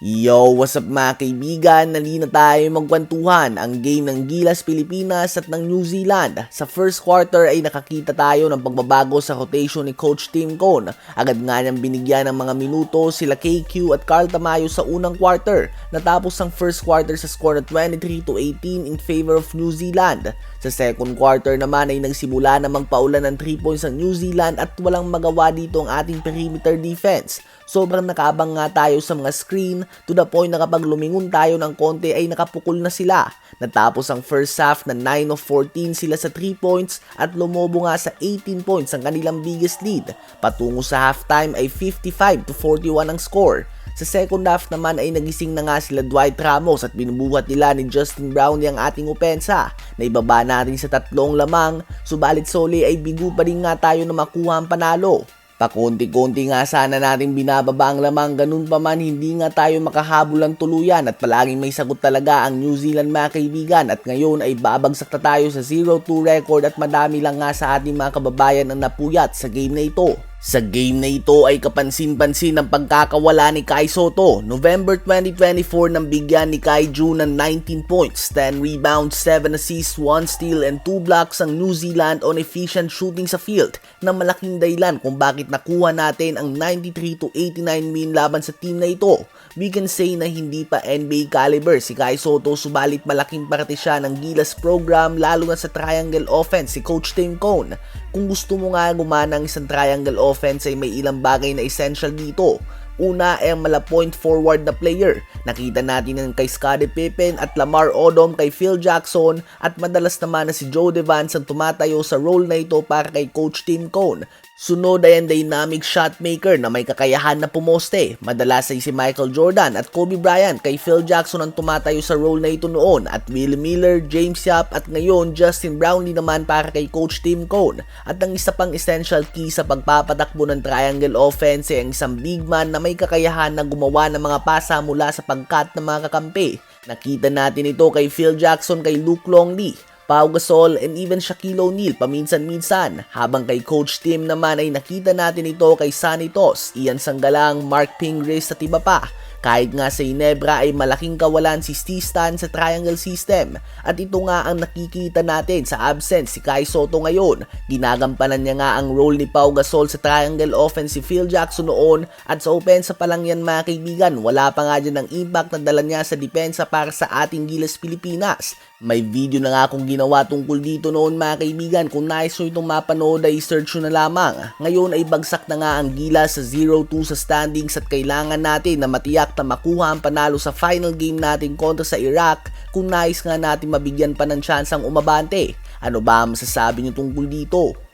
Yo, what's up mga kaibigan? Nali na tayo magkwentuhan ang game ng Gilas Pilipinas at ng New Zealand. Sa first quarter ay nakakita tayo ng pagbabago sa rotation ni Coach Tim Cone. Agad nga niyang binigyan ng mga minuto sila KQ at Carl Tamayo sa unang quarter. Natapos ang first quarter sa score na 23 to 18 in favor of New Zealand. Sa second quarter naman ay nagsimula namang paulan ng 3 points ang New Zealand at walang magawa dito ang ating perimeter defense. Sobrang nakaabang nga tayo sa mga screen to the point na kapag lumingon tayo ng konti ay nakapukol na sila. Natapos ang first half na 9 of 14 sila sa 3 points at lumobo nga sa 18 points ang kanilang biggest lead. Patungo sa halftime ay 55 to 41 ang score. Sa second half naman ay nagising na nga sila Dwight Ramos at binubuhat nila ni Justin Brownlee ang ating opensa. Naibaba natin sa tatlong lamang, subalit soli ay bigo pa rin nga tayo na makuha ang panalo. Pakunti-kunti nga sana natin binababa ang lamang ganun pa man hindi nga tayo makahabol ng tuluyan at palaging may sagot talaga ang New Zealand mga kaibigan at ngayon ay babagsak na tayo sa 0-2 record at madami lang nga sa ating mga kababayan ang napuyat sa game na ito. Sa game na ito ay kapansin-pansin ang pagkakawala ni Kai Soto. November 2024 nang bigyan ni Kai Jun ng 19 points, 10 rebounds, 7 assists, 1 steal and 2 blocks ang New Zealand on efficient shooting sa field na malaking dahilan kung bakit nakuha natin ang 93 to 89 win laban sa team na ito. We can say na hindi pa NBA caliber si Kai Soto subalit malaking parte siya ng Gilas program lalo na sa triangle offense si Coach Tim Cone. Kung gusto mo nga gumana ng isang triangle offense ay may ilang bagay na essential dito. Una ay ang mala point forward na player. Nakita natin yan kay Scottie Pippen at Lamar Odom kay Phil Jackson at madalas naman na si Joe Devance ang tumatayo sa role na ito para kay Coach Tim Cone. Sunod ay ang dynamic shot maker na may kakayahan na pumoste. Madalas ay si Michael Jordan at Kobe Bryant kay Phil Jackson ang tumatayo sa role na ito noon at Will Miller, James Yap at ngayon Justin Brownlee naman para kay Coach Tim Cone. At ang isa pang essential key sa pagpapatakbo ng triangle offense ay ang isang big man na may kakayahan na gumawa ng mga pasa mula sa pagkat ng mga kakampi. Nakita natin ito kay Phil Jackson kay Luke Longley. Pau Gasol and even Shaquille O'Neal paminsan-minsan. Habang kay Coach Tim naman ay nakita natin ito kay Sonny Tos, Ian Sanggalang, Mark Pingris at iba pa. Kahit nga sa Inebra ay malaking kawalan si Steve Stan sa triangle system at ito nga ang nakikita natin sa absence si Kai Soto ngayon. Ginagampanan niya nga ang role ni Pau Gasol sa triangle offense si Phil Jackson noon at sa opensa pa lang yan mga kaibigan wala pa nga dyan ang impact na dala niya sa depensa para sa ating Gilas Pilipinas. May video na nga akong ginawa tungkol dito noon mga kaibigan. Kung nais nyo itong mapanood ay search nyo na lamang. Ngayon ay bagsak na nga ang gila sa 0-2 sa standings at kailangan natin na matiyak na makuha ang panalo sa final game natin kontra sa Iraq kung nais nga natin mabigyan pa ng tsansang umabante. Ano ba ang masasabi nyo tungkol dito?